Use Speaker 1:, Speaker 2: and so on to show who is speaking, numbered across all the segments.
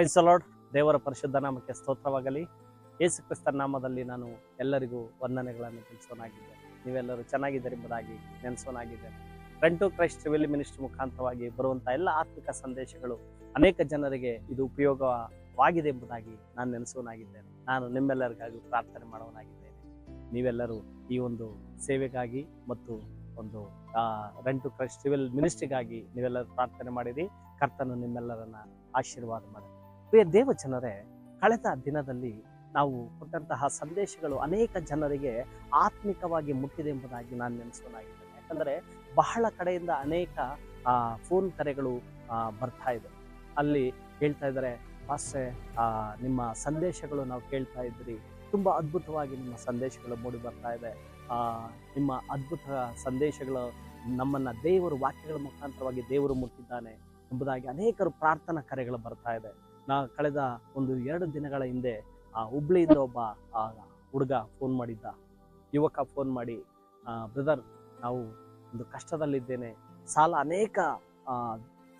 Speaker 1: Price ದೇವರ ಪರಿಶುದ್ಧ ನಾಮಕ್ಕೆ ಸ್ತೋತ್ರವಾಗಲಿ. ಯೇಸು ಕ್ರಿಸ್ತನ ನಾಮದಲ್ಲಿ ನಾನು ಎಲ್ಲರಿಗೂ ವಂದನೆಗಳನ್ನು ತಿಳಿಸೋನಾಗಿದ್ದೆ ನೀವೆಲ್ಲರೂ ಎಂಬುದಾಗಿ ನೆನೆಸೋನಾಗಿದ್ದೇನೆ. Friend to Christ will ministry ಮುಖಾಂತರವಾಗಿ ಬರುವಂಥ ಎಲ್ಲ ಆತ್ಮಿಕ ಸಂದೇಶಗಳು ಅನೇಕ ಜನರಿಗೆ ಇದು ಉಪಯೋಗವಾಗಿದೆ ಎಂಬುದಾಗಿ ನಾನು ನೆನೆಸೋನಾಗಿದ್ದೇನೆ. ನಾನು ನಿಮ್ಮೆಲ್ಲರಿಗಾಗಿ ಪ್ರಾರ್ಥನೆ ಮಾಡೋನಾಗಿದ್ದೇನೆ ನೀವೆಲ್ಲರೂ ಈ ಒಂದು ಸೇವೆಗಾಗಿ ಮತ್ತು ಒಂದು ರೆಂಟು ಕ್ರೈಸ್ಟ್ ರಿವಿಲ್ ಮಿನಿಸ್ಟ್ರಿಗಾಗಿ ನೀವೆಲ್ಲರೂ ಪ್ರಾರ್ಥನೆ ಮಾಡಿರಿ. ಕರ್ತನು ನಿಮ್ಮೆಲ್ಲರನ್ನ ಆಶೀರ್ವಾದ ಮಾಡಿ ಪ್ರಿಯ ದೇವ ಜನರೇ ಕಳೆದ ದಿನದಲ್ಲಿ ನಾವು ಕೊಟ್ಟಂತಹ ಸಂದೇಶಗಳು ಅನೇಕ ಜನರಿಗೆ ಆತ್ಮಿಕವಾಗಿ ಮುಟ್ಟಿದೆ ಎಂಬುದಾಗಿ ನಾನು ನೆನೆಸೋನಾಗಿದ್ದೇನೆ ಯಾಕಂದರೆ ಬಹಳ ಕಡೆಯಿಂದ ಅನೇಕ ಫೋನ್ ಕರೆಗಳು ಬರ್ತಾ ಇದೆ. ಅಲ್ಲಿ ಹೇಳ್ತಾ ಇದ್ದಾರೆ ಭಾಷೆ ನಿಮ್ಮ ಸಂದೇಶಗಳು ನಾವು ಕೇಳ್ತಾ ಇದ್ರಿ ತುಂಬ ಅದ್ಭುತವಾಗಿ ನಿಮ್ಮ ಸಂದೇಶಗಳು ಮೂಡಿ ಬರ್ತಾ ಇದೆ. ನಿಮ್ಮ ಅದ್ಭುತ ಸಂದೇಶಗಳು ನಮ್ಮನ್ನು ದೇವರು ವಾಕ್ಯಗಳ ಮುಖಾಂತರವಾಗಿ ದೇವರು ಮುಟ್ಟಿದ್ದಾನೆ ಎಂಬುದಾಗಿ ಅನೇಕರು ಪ್ರಾರ್ಥನಾ ಕರೆಗಳು ಬರ್ತಾ ಇದೆ. ನಾ ಕಳೆದ ಒಂದು ಎರಡು ದಿನಗಳ ಹಿಂದೆ ಆ ಹುಬ್ಳಿಯಿಂದ ಒಬ್ಬ ಆ, ಹುಡುಗ ಫೋನ್ ಮಾಡಿದ್ದ. ಯುವಕ ಫೋನ್ ಮಾಡಿ ಬ್ರದರ್ ನಾವು ಒಂದು ಕಷ್ಟದಲ್ಲಿದ್ದೇನೆ. ಸಾಲ ಅನೇಕ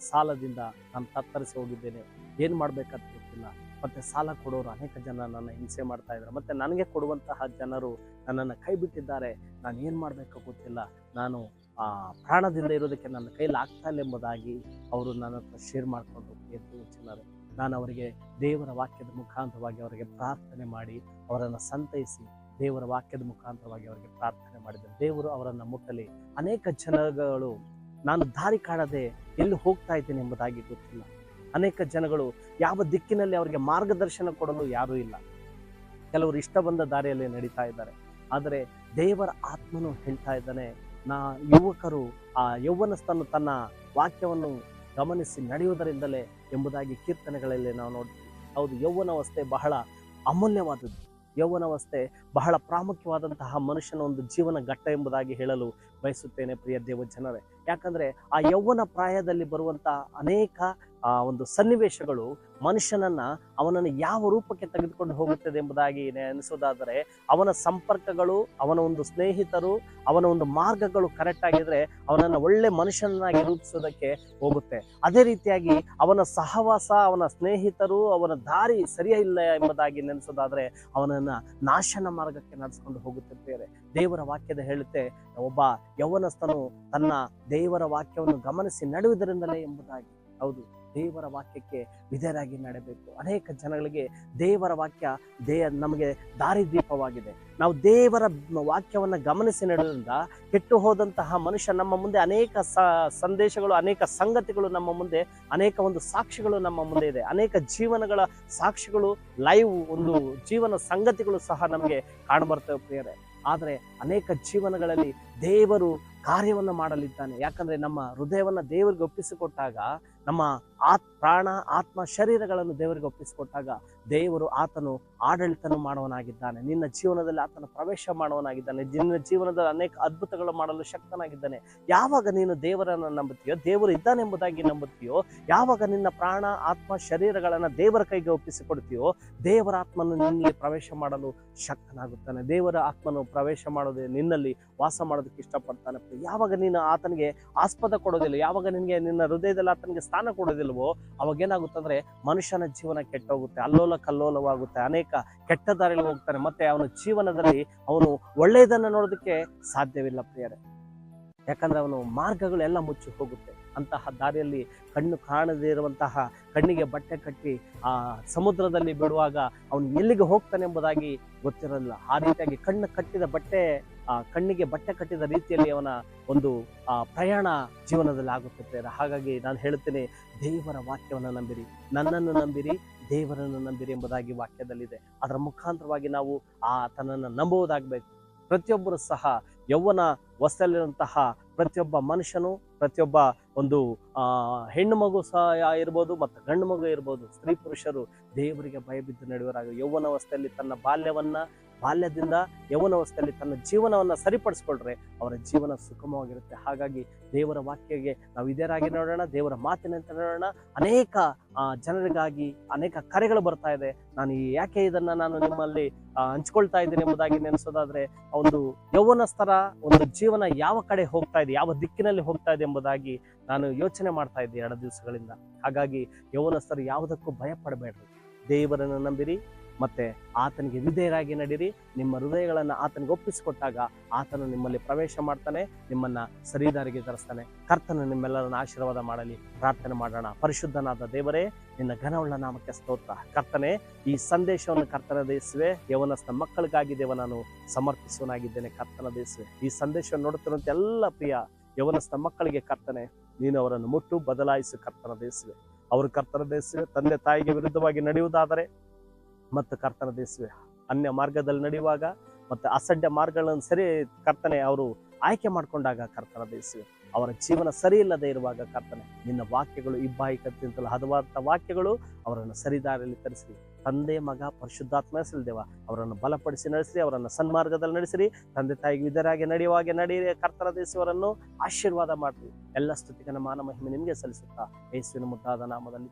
Speaker 1: ಸಾಲದಿಂದ ನಾನು ತತ್ತರಿಸಿ ಹೋಗಿದ್ದೇನೆ. ಏನು ಮಾಡ್ಬೇಕಂತ ಗೊತ್ತಿಲ್ಲ. ಮತ್ತೆ ಸಾಲ ಕೊಡೋರು ಅನೇಕ ಜನ ನನ್ನ ಹಿಂಸೆ ಮಾಡ್ತಾ ಇದ್ದಾರೆ. ಮತ್ತೆ ನನಗೆ ಕೊಡುವಂತಹ ಜನರು ನನ್ನನ್ನು ಕೈ ಬಿಟ್ಟಿದ್ದಾರೆ. ನಾನು ಏನು ಮಾಡಬೇಕು ಗೊತ್ತಿಲ್ಲ. ನಾನು ಆ, ಪ್ರಾಣದಿಂದ ಇರೋದಕ್ಕೆ ನನ್ನ ಕೈಲಿ ಆಗ್ತಾ ಇಲ್ಲ ಎಂಬುದಾಗಿ ಅವರು ನನ್ನ ಹತ್ರ ಶೇರ್ ಮಾಡಿಕೊಂಡು ಎದ್ದು ಜನರು ನಾನು ಅವರಿಗೆ ದೇವರ ವಾಕ್ಯದ ಮುಖಾಂತರವಾಗಿ ಅವರಿಗೆ ಪ್ರಾರ್ಥನೆ ಮಾಡಿ ಅವರನ್ನು ಸಂತೈಸಿ ದೇವರ ವಾಕ್ಯದ ಮುಖಾಂತರವಾಗಿ ಅವರಿಗೆ ಪ್ರಾರ್ಥನೆ ಮಾಡಿದ್ದೆ ದೇವರು ಅವರನ್ನು ಮುಟ್ಟಲಿ. ಅನೇಕ ಜನಗಳು, ನಾನು ದಾರಿ ಕಾಣದೆ ಎಲ್ಲಿ ಹೋಗ್ತಾ ಇದ್ದೇನೆ ಎಂಬುದಾಗಿ ಗೊತ್ತಿಲ್ಲ. ಅನೇಕ ಜನಗಳು ಯಾವ ದಿಕ್ಕಿನಲ್ಲಿ ಅವರಿಗೆ ಮಾರ್ಗದರ್ಶನ ಕೊಡಲು ಯಾರೂ ಇಲ್ಲ. ಕೆಲವರು ಇಷ್ಟ ಬಂದ ದಾರಿಯಲ್ಲಿ ನಡೀತಾ ಇದ್ದಾರೆ. ಆದರೆ ದೇವರ ಆತ್ಮನು ಹೇಳ್ತಾ ಇದ್ದಾನೆ, ನಾ ಯುವಕರು ಆ ಯೌವನಸ್ಥನು ತನ್ನ ವಾಕ್ಯವನ್ನು ಗಮನಿಸಿ ನಡೆಯುವುದರಿಂದಲೇ ಎಂಬುದಾಗಿ ಕೀರ್ತನೆಗಳಲ್ಲಿ ನಾವು ನೋಡ್ತೀವಿ. ಹೌದು, ಯೌವನವಸ್ಥೆ ಬಹಳ ಅಮೂಲ್ಯವಾದದ್ದು. ಯೌವನವಸ್ಥೆ ಬಹಳ ಪ್ರಾಮುಖ್ಯವಾದಂತಹ ಮನುಷ್ಯನ ಒಂದು ಜೀವನ ಘಟ್ಟ ಎಂಬುದಾಗಿ ಹೇಳಲು ಬಯಸುತ್ತೇನೆ ಪ್ರಿಯ ದೇವ ಜನರೇ ಯಾಕಂದ್ರೆ ಆ ಯೌವನ ಪ್ರಾಯದಲ್ಲಿ ಬರುವಂತಹ ಅನೇಕ ಆ ಒಂದು ಸನ್ನಿವೇಶಗಳು ಮನುಷ್ಯನನ್ನ ಅವನನ್ನು ಯಾವ ರೂಪಕ್ಕೆ ತೆಗೆದುಕೊಂಡು ಹೋಗುತ್ತದೆ ಎಂಬುದಾಗಿ ಅನಿಸೋದಾದರೆ ಅವನ ಸಂಪರ್ಕಗಳು, ಅವನ ಒಂದು ಸ್ನೇಹಿತರು, ಅವನ ಒಂದು ಮಾರ್ಗಗಳು ಕರೆಕ್ಟ್ ಆಗಿದ್ರೆ ಅವನನ್ನು ಒಳ್ಳೆ ಮನುಷ್ಯನನ್ನಾಗಿ ರೂಪಿಸೋದಕ್ಕೆ ಹೋಗುತ್ತೆ. ಅದೇ ರೀತಿಯಾಗಿ ಅವನ ಸಹವಾಸ, ಅವನ ಸ್ನೇಹಿತರು, ಅವನ ದಾರಿ ಸರಿಯಿಲ್ಲ ಎಂಬುದಾಗಿ ನೆನೆಸೋದಾದರೆ ಅವನನ್ನ ನಾಶನ ಮಾರ್ಗಕ್ಕೆ ನಡೆಸ್ಕೊಂಡು ಹೋಗುತ್ತೆ ಬೇರೆ ದೇವರ ವಾಕ್ಯದ ಹೇಳುತ್ತೆ. ಒಬ್ಬ ಯೌವನಸ್ಥನು ತನ್ನ ದೇವರ ವಾಕ್ಯವನ್ನು ಗಮನಿಸಿ ನಡೆಯುವುದರಿಂದಲೇ ಎಂಬುದಾಗಿ. ಹೌದು. ದೇವರ ವಾಕ್ಯಕ್ಕೆ ವಿಧೇಯರಾಗಿ ನಡೆಯಬೇಕು ಅನೇಕ ಜನಗಳಿಗೆ ದೇವರ ವಾಕ್ಯ ದೇ ನಮಗೆ ದಾರಿದೀಪವಾಗಿದೆ. ನಾವು ದೇವರ ವಾಕ್ಯವನ್ನು ಗಮನಿಸಿ ನಡೆದ್ರಿಂದ ಕೆಟ್ಟು ಹೋದಂತಹ ಮನುಷ್ಯ ನಮ್ಮ ಮುಂದೆ ಅನೇಕ ಸಂದೇಶಗಳು, ಅನೇಕ ಸಂಗತಿಗಳು ನಮ್ಮ ಮುಂದೆ, ಅನೇಕ ಒಂದು ಸಾಕ್ಷಿಗಳು ನಮ್ಮ ಮುಂದೆ ಇದೆ. ಅನೇಕ ಜೀವನಗಳ ಸಾಕ್ಷಿಗಳು, ಲೈವ್ ಒಂದು ಜೀವನ ಸಂಗತಿಗಳು ಸಹ ನಮಗೆ ಕಾಣಬರ್ತವೆ ಪ್ರಿಯರೇ. ಆದರೆ ಅನೇಕ ಜೀವನಗಳಲ್ಲಿ ದೇವರು ಕಾರ್ಯವನ್ನು ಮಾಡಲಿದ್ದಾನೆ. ಯಾಕಂದ್ರೆ ನಮ್ಮ ಹೃದಯವನ್ನು ದೇವರಿಗೆ ಒಪ್ಪಿಸಿಕೊಟ್ಟಾಗ ನಮ್ಮ ಆತ್ ಪ್ರಾಣ, ಆತ್ಮ ಶರೀರಗಳನ್ನು ದೇವರಿಗೆ ಒಪ್ಪಿಸಿಕೊಟ್ಟಾಗ ದೇವರು ಆತನು ಆಡಳಿತನು ಮಾಡುವನಾಗಿದ್ದಾನೆ. ನಿನ್ನ ಜೀವನದಲ್ಲಿ ಆತನ ಪ್ರವೇಶ ಮಾಡುವನಾಗಿದ್ದಾನೆ. ನಿನ್ನ ಜೀವನದಲ್ಲಿ ಅನೇಕ ಅದ್ಭುತಗಳು ಮಾಡಲು ಶಕ್ತನಾಗಿದ್ದಾನೆ. ಯಾವಾಗ ನೀನು ದೇವರನ್ನು ನಂಬುತ್ತೀಯೋ, ದೇವರು ಇದ್ದಾನೆಂಬುದಾಗಿ ನಂಬುತ್ತೀಯೋ, ಯಾವಾಗ ನಿನ್ನ ಪ್ರಾಣ, ಆತ್ಮ, ಶರೀರಗಳನ್ನು ದೇವರ ಕೈಗೆ ಒಪ್ಪಿಸಿಕೊಡ್ತೀಯೋ, ದೇವರ ಆತ್ಮನು ನಿನ್ನಲ್ಲಿ ಪ್ರವೇಶ ಮಾಡಲು ಶಕ್ತನಾಗುತ್ತಾನೆ. ದೇವರ ಆತ್ಮನು ಪ್ರವೇಶ ಮಾಡೋದೇ ನಿನ್ನಲ್ಲಿ ವಾಸ ಮಾಡೋದಕ್ಕೆ ಇಷ್ಟಪಡ್ತಾನೆ. ಯಾವಾಗ ನೀನು ಆತನಿಗೆ ಆಸ್ಪದ ಕೊಡೋದಿಲ್ಲ, ಯಾವಾಗ ನಿನಗೆ ನಿನ್ನ ಹೃದಯದಲ್ಲಿ ಆತನಿಗೆ ಸ್ಥಾನ ಕೊಡೋದಿಲ್ವೋ ಅವಾಗ ಏನಾಗುತ್ತಂದ್ರೆ ಮನುಷ್ಯನ ಜೀವನ ಕೆಟ್ಟೋಗುತ್ತೆ, ಅಲ್ಲೋಲ ಕಲ್ಲೋಲವಾಗುತ್ತೆ, ಅನೇಕ ಕೆಟ್ಟ ದಾರಿಯಲ್ಲಿ ಹೋಗ್ತಾನೆ, ಮತ್ತೆ ಅವನ ಜೀವನದಲ್ಲಿ ಅವನು ಒಳ್ಳೆಯದನ್ನ ನೋಡೋದಕ್ಕೆ ಸಾಧ್ಯವಿಲ್ಲ ಪ್ರಿಯರೇ. ಯಾಕಂದ್ರೆ ಅವನು ಮಾರ್ಗಗಳೆಲ್ಲ ಮುಚ್ಚಿ ಹೋಗುತ್ತೆ. ಅಂತಹ ದಾರಿಯಲ್ಲಿ ಕಣ್ಣು ಕಾಣದೇ ಇರುವಂತಹ ಕಣ್ಣಿಗೆ ಬಟ್ಟೆ ಕಟ್ಟಿ ಆ ಸಮುದ್ರದಲ್ಲಿ ಬಿಡುವಾಗ ಅವನು ಎಲ್ಲಿಗೆ ಹೋಗ್ತಾನೆ ಎಂಬುದಾಗಿ ಗೊತ್ತಿರಲಿಲ್ಲ. ಆ ರೀತಿಯಾಗಿ ಕಣ್ಣು ಕಟ್ಟಿದ ಬಟ್ಟೆ, ಆ ಕಣ್ಣಿಗೆ ಬಟ್ಟೆ ಕಟ್ಟಿದ ರೀತಿಯಲ್ಲಿ ಅವನ ಒಂದು, ಆ ಪ್ರಯಾಣ ಜೀವನದಲ್ಲಿ ಆಗುತ್ತೆ ಹಾಗಾಗಿ ನಾನು ಹೇಳುತ್ತೇನೆ, ದೇವರ ವಾಕ್ಯವನ್ನು ನಂಬಿರಿ. ನನ್ನನ್ನು ನಂಬಿರಿ, ದೇವರನ್ನು ನಂಬಿರಿ ಎಂಬುದಾಗಿ ವಾಕ್ಯದಲ್ಲಿದೆ. ಅದರ ಮುಖಾಂತರವಾಗಿ ನಾವು ಆ ತನ್ನನ್ನು ನಂಬುವುದಾಗಬೇಕು. ಪ್ರತಿಯೊಬ್ಬರು ಸಹ ಯೌವನ ವಸ್ತಲ್ಲಿರುವಂತಹ ಪ್ರತಿಯೊಬ್ಬ ಮನುಷ್ಯನು, ಪ್ರತಿಯೊಬ್ಬ ಒಂದು ಹೆಣ್ಣು ಮಗು ಸಹ ಇರ್ಬೋದು ಮತ್ತು ಗಂಡು ಮಗು ಇರ್ಬೋದು ಸ್ತ್ರೀ ಪುರುಷರು ದೇವರಿಗೆ ಭಯಬಿದ್ದು ನಡೆಯುವರಾಗ ಯೌವನಾವಸ್ಥೆಯಲ್ಲಿ ತನ್ನ ಬಾಲ್ಯವನ್ನ ಬಾಲ್ಯದಿಂದ ಯವನವಸ್ಥೆಯಲ್ಲಿ ತನ್ನ ಜೀವನವನ್ನ ಸರಿಪಡಿಸ್ಕೊಳ್ರೆ ಅವರ ಜೀವನ ಸುಗಮವಾಗಿರುತ್ತೆ. ಹಾಗಾಗಿ ದೇವರ ವಾಕ್ಯಗೆ ನಾವು ಇದರಾಗಿ ನೋಡೋಣ, ದೇವರ ಮಾತಿನಂತೆ ನೋಡೋಣ. ಅನೇಕ ಜನರಿಗಾಗಿ ಅನೇಕ ಕರೆಗಳು ಬರ್ತಾ ಇದೆ. ನಾನು ಯಾಕೆ ಇದನ್ನ ನಾನು ನಿಮ್ಮಲ್ಲಿ ಹಂಚ್ಕೊಳ್ತಾ ಇದ್ದೀನಿ ಎಂಬುದಾಗಿ ನೆನೆಸೋದಾದ್ರೆ ಒಂದು ಯೌವನಸ್ಥರ ಒಂದು ಜೀವನ ಯಾವ ಕಡೆ ಹೋಗ್ತಾ ಇದೆ, ಯಾವ ದಿಕ್ಕಿನಲ್ಲಿ ಹೋಗ್ತಾ ಇದೆ ಎಂಬುದಾಗಿ ನಾನು ಯೋಚನೆ ಮಾಡ್ತಾ ಇದ್ದೆ ಎರಡು ದಿವಸಗಳಿಂದ. ಹಾಗಾಗಿ ಯೌವನಸ್ಥರು ಯಾವುದಕ್ಕೂ ಭಯ ಪಡಬೇಡ್ರಿ ದೇವರನ್ನು ನಂಬಿರಿ ಮತ್ತೆ ಆತನಿಗೆ ವಿಧೇಯರಾಗಿ ನಡೀರಿ. ನಿಮ್ಮ ಹೃದಯಗಳನ್ನು ಆತನಿಗೆ ಒಪ್ಪಿಸಿಕೊಟ್ಟಾಗ ಆತನು ನಿಮ್ಮಲ್ಲಿ ಪ್ರವೇಶ ಮಾಡ್ತಾನೆ, ನಿಮ್ಮನ್ನ ಸರಿದಾರಿಗೆ ತರಿಸ್ತಾನೆ. ಕರ್ತನ ನಿಮ್ಮೆಲ್ಲರನ್ನ ಆಶೀರ್ವಾದ ಮಾಡಲಿ. ಪ್ರಾರ್ಥನೆ ಮಾಡೋಣ. ಪರಿಶುದ್ಧನಾದ ದೇವರೇ, ನಿನ್ನ ಘನವುಳ್ಳ ನಾಮಕ್ಕೆ ಸ್ತೋತ್ರ. ಕರ್ತನೆ, ಈ ಸಂದೇಶವನ್ನು ಕರ್ತನ ದೇಸುವೆ ಯವನಸ್ಥ ಮಕ್ಕಳಿಗಾಗಿ ದೇವ ನಾನು ಸಮರ್ಪಿಸುವನಾಗಿದ್ದೇನೆ ಕರ್ತನ ದೇಸುವೆ ಈ ಸಂದೇಶವನ್ನು ನೋಡುತ್ತಿರುವಂತ ಎಲ್ಲ ಪ್ರಿಯ ಯವನಸ್ಥ ಮಕ್ಕಳಿಗೆ ಕರ್ತನೆ, ನೀನು ಅವರನ್ನು ಮುಟ್ಟು ಬದಲಾಯಿಸು ಕರ್ತನ ದೇಸುವೆ ಅವರು ಕರ್ತನ ದೇಸುವೆ ತಂದೆ ತಾಯಿಗೆ ವಿರುದ್ಧವಾಗಿ ನಡೆಯುವುದಾದರೆ ಮತ್ತು ಕರ್ತನ ದೇಸುವೆ. ಅನ್ಯ ಮಾರ್ಗದಲ್ಲಿ ನಡೆಯುವಾಗ ಮತ್ತು ಅಸಡ್ಡ ಮಾರ್ಗಗಳನ್ನು ಸರಿ ಕರ್ತನೆ ಅವರು ಆಯ್ಕೆ ಮಾಡಿಕೊಂಡಾಗ ಕರ್ತನ ದೇಸುವೆ. ಅವರ ಜೀವನ ಸರಿ ಇಲ್ಲದೆ ಇರುವಾಗ ಕರ್ತನೆ, ನಿನ್ನ ವಾಕ್ಯಗಳು ಇಬ್ಬಾಯಿ ಕತ್ತಿಂತಲ ಹದವಾದ ವಾಕ್ಯಗಳು ಅವರನ್ನು ಸರಿದಾರಿಯಲ್ಲಿ ತರಿಸಿರಿ. ತಂದೆ, ಮಗ, ಪರಿಶುದ್ಧಾತ್ಮ ಹೆಸರು ದೇವ, ಅವರನ್ನು ಬಲಪಡಿಸಿ ನಡೆಸಿರಿ, ಅವರನ್ನು ಸನ್ಮಾರ್ಗದಲ್ಲಿ ನಡೆಸಿರಿ, ತಂದೆ ತಾಯಿಗೆ ವಿಧರಾಗಿ ನಡೆಯುವಾಗೆ ನಡೆಯಿರಿ, ಕರ್ತನ ದೇಶವರನ್ನು ಆಶೀರ್ವಾದ ಮಾಡಿರಿ. ಎಲ್ಲ ಸ್ತುತಿಗನ ಮಾನ ಮಹಿಮೆ ನಿಮಗೆ ಸಲ್ಲಿಸುತ್ತಾ, ಯೇಸುವಿನ ಮುದ್ದಾದ ನಾಮದಲ್ಲಿ